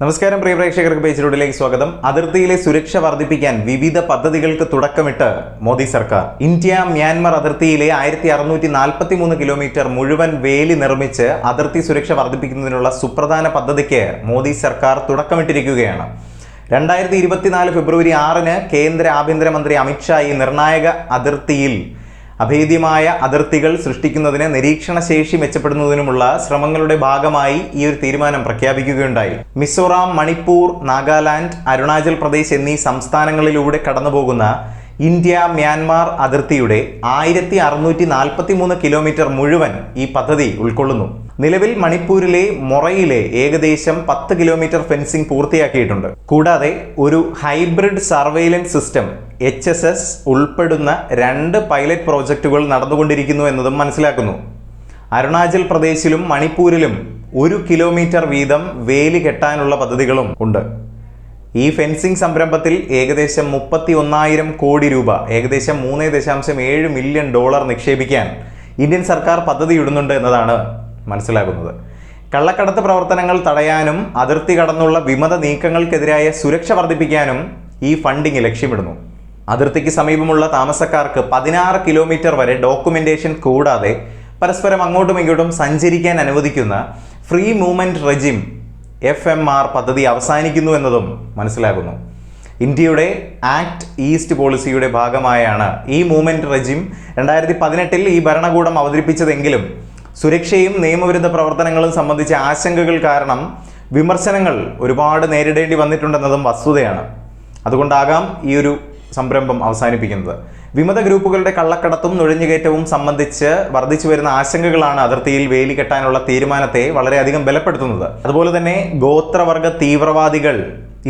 നമസ്കാരം പ്രിയ പ്രേക്ഷകർക്ക് പേജിലൂടെലേക്ക് സ്വാഗതം. അതിർത്തിയിലെ സുരക്ഷ വർദ്ധിപ്പിക്കാൻ വിവിധ പദ്ധതികൾക്ക് തുടക്കമിട്ട് മോദി സർക്കാർ. ഇന്ത്യ മ്യാൻമർ അതിർത്തിയിലെ ആയിരത്തി അറുന്നൂറ്റി നാൽപ്പത്തി മൂന്ന് കിലോമീറ്റർ മുഴുവൻ വേലി നിർമ്മിച്ച് അതിർത്തി സുരക്ഷ വർദ്ധിപ്പിക്കുന്നതിനുള്ള സുപ്രധാന പദ്ധതിക്ക് മോദി സർക്കാർ തുടക്കമിട്ടിരിക്കുകയാണ്. രണ്ടായിരത്തി ഇരുപത്തിനാല് ഫെബ്രുവരി ആറിന് കേന്ദ്ര ആഭ്യന്തരമന്ത്രി അമിത്ഷാ ഈ നിർണായക അതിർത്തിയിൽ അഭേദ്യമായ അതിർത്തികൾ സൃഷ്ടിക്കുന്നതിന് നിരീക്ഷണ ശേഷി മെച്ചപ്പെടുന്നതിനുമുള്ള ശ്രമങ്ങളുടെ ഭാഗമായി ഈ ഒരു തീരുമാനം പ്രഖ്യാപിക്കുകയുണ്ടായി. മിസോറാം മണിപ്പൂർ നാഗാലാൻഡ് അരുണാചൽ പ്രദേശ് എന്നീ സംസ്ഥാനങ്ങളിലൂടെ കടന്നുപോകുന്ന ഇന്ത്യ മ്യാൻമാർ അതിർത്തിയുടെ ആയിരത്തി അറുന്നൂറ്റി നാൽപ്പത്തി മൂന്ന് കിലോമീറ്റർ മുഴുവൻ ഈ പദ്ധതി ഉൾക്കൊള്ളുന്നു. നിലവിൽ മണിപ്പൂരിലെ മൊറയിലെ ഏകദേശം പത്ത് കിലോമീറ്റർ ഫെൻസിംഗ് പൂർത്തിയാക്കിയിട്ടുണ്ട്. കൂടാതെ ഒരു hybrid surveillance system H S S ഉൾപ്പെടുന്ന രണ്ട് പൈലറ്റ് പ്രോജക്റ്റുകൾ നടന്നുകൊണ്ടിരിക്കുന്നു എന്നതും മനസ്സിലാക്കുന്നു. അരുണാചൽ പ്രദേശിലും മണിപ്പൂരിലും ഒരു കിലോമീറ്റർ വീതം വേലി കെട്ടാനുള്ള പദ്ധതികളും ഉണ്ട്. ഈ ഫെൻസിംഗ് സംരംഭത്തിൽ ഏകദേശം മുപ്പത്തി ഒന്നായിരം കോടി രൂപ ഏകദേശം മൂന്ന് ദശാംശം ഏഴ് മില്യൺ ഡോളർ നിക്ഷേപിക്കാൻ ഇന്ത്യൻ സർക്കാർ പദ്ധതിയിടുന്നുണ്ട് എന്നതാണ് മനസ്സിലാകുന്നത്. കള്ളക്കടത്ത് പ്രവർത്തനങ്ങൾ തടയാനും അതിർത്തി കടന്നുള്ള വിമത നീക്കങ്ങൾക്കെതിരായ സുരക്ഷ വർദ്ധിപ്പിക്കാനും ഈ ഫണ്ടിംഗ് ലക്ഷ്യമിടുന്നു. അതിർത്തിക്ക് സമീപമുള്ള താമസക്കാർക്ക് പതിനാറ് കിലോമീറ്റർ വരെ ഡോക്യുമെന്റേഷൻ കൂടാതെ പരസ്പരം അങ്ങോട്ടും ഇങ്ങോട്ടും സഞ്ചരിക്കാൻ അനുവദിക്കുന്ന free movement regime F M R പദ്ധതി അവസാനിക്കുന്നു എന്നതും മനസ്സിലാകുന്നു. ഇന്ത്യയുടെ ആക്ട് ഈസ്റ്റ് പോളിസിയുടെ ഭാഗമായാണ് ഈ മൂവ്മെന്റ് റെജിം രണ്ടായിരത്തി പതിനെട്ടിൽ ഈ ഭരണകൂടം അവതരിപ്പിച്ചതെങ്കിലും സുരക്ഷയും നിയമവിരുദ്ധ പ്രവർത്തനങ്ങളും സംബന്ധിച്ച ആശങ്കകൾ കാരണം വിമർശനങ്ങൾ ഒരുപാട് നേരിടേണ്ടി വന്നിട്ടുണ്ടെന്നതും വസ്തുതയാണ്. അതുകൊണ്ടാകാം ഈ ഒരു സംരംഭം അവസാനിപ്പിക്കുന്നത്. വിമത ഗ്രൂപ്പുകളുടെ കള്ളക്കടത്തും നുഴഞ്ഞുകയറ്റവും സംബന്ധിച്ച് വർദ്ധിച്ചു വരുന്ന ആശങ്കകളാണ് അതിർത്തിയിൽ വേലി കെട്ടാനുള്ള തീരുമാനത്തെ വളരെയധികം ബലപ്പെടുത്തുന്നത്. അതുപോലെ തന്നെ ഗോത്രവർഗ തീവ്രവാദികൾ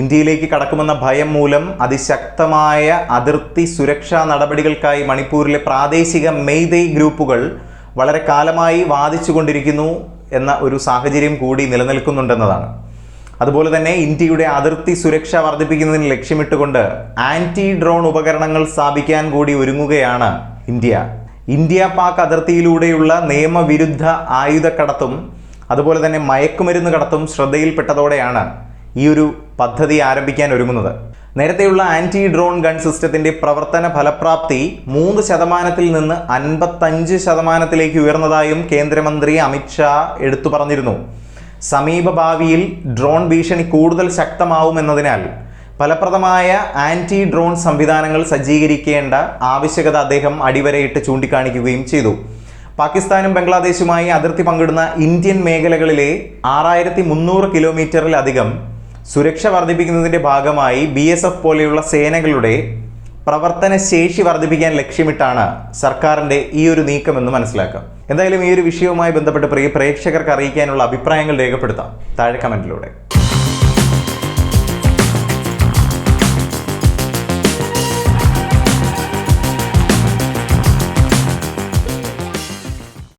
ഇന്ത്യയിലേക്ക് കടക്കുമെന്ന ഭയം മൂലം അതിശക്തമായ അതിർത്തി സുരക്ഷാ നടപടികൾക്കായി മണിപ്പൂരിലെ പ്രാദേശിക മെയ്തൈ ഗ്രൂപ്പുകൾ വളരെ കാലമായി വാദിച്ചുകൊണ്ടിരിക്കുന്നു എന്ന ഒരു സാഹചര്യം കൂടി നിലനിൽക്കുന്നുണ്ടെന്നതാണ്. അതുപോലെ തന്നെ ഇന്ത്യയുടെ അതിർത്തി സുരക്ഷ വർദ്ധിപ്പിക്കുന്നതിന് ലക്ഷ്യമിട്ടുകൊണ്ട് ആന്റി ഡ്രോൺ ഉപകരണങ്ങൾ സ്ഥാപിക്കാൻ കൂടി ഒരുങ്ങുകയാണ് ഇന്ത്യ. ഇന്ത്യ പാക് അതിർത്തിയിലൂടെയുള്ള നിയമവിരുദ്ധ ആയുധ കടത്തും അതുപോലെ തന്നെ മയക്കുമരുന്ന് കടത്തും ശ്രദ്ധയിൽപ്പെട്ടതോടെയാണ് ഈ ഒരു പദ്ധതി ആരംഭിക്കാൻ ഒരുങ്ങുന്നത്. നേരത്തെയുള്ള ആന്റി ഡ്രോൺ ഗൺ സിസ്റ്റത്തിന്റെ പ്രവർത്തന ഫലപ്രാപ്തി മൂന്ന് ശതമാനത്തിൽ നിന്ന് അൻപത്തഞ്ച് ശതമാനത്തിലേക്ക് ഉയർന്നതായും കേന്ദ്രമന്ത്രി അമിത്ഷാ എടുത്തു പറഞ്ഞിരുന്നു. സമീപ ഭാവിയിൽ ഡ്രോൺ ഭീഷണി കൂടുതൽ ശക്തമാവുമെന്നതിനാൽ ഫലപ്രദമായ ആന്റി ഡ്രോൺ സംവിധാനങ്ങൾ സജ്ജീകരിക്കേണ്ട ആവശ്യകത അദ്ദേഹം അടിവരയിട്ട് ചൂണ്ടിക്കാണിക്കുകയും ചെയ്തു. പാകിസ്ഥാനും ബംഗ്ലാദേശുമായി അതിർത്തി പങ്കിടുന്ന ഇന്ത്യൻ മേഖലകളിലെ ആറായിരത്തി മുന്നൂറ് കിലോമീറ്ററിലധികം സുരക്ഷ വർദ്ധിപ്പിക്കുന്നതിന്റെ ഭാഗമായി ബി എസ് എഫ് പോലെയുള്ള സേനകളുടെ പ്രവർത്തന ശേഷി വർദ്ധിപ്പിക്കാൻ ലക്ഷ്യമിട്ടാണ് സർക്കാരിന്റെ ഈ ഒരു നീക്കം എന്ന് മനസ്സിലാക്കാം. എന്തായാലും ഈ ഒരു വിഷയവുമായി ബന്ധപ്പെട്ട് പ്രിയ പ്രേക്ഷകർക്ക് അറിയിക്കാനുള്ള അഭിപ്രായങ്ങൾ രേഖപ്പെടുത്താം. താഴെ കമന്റിലൂടെ.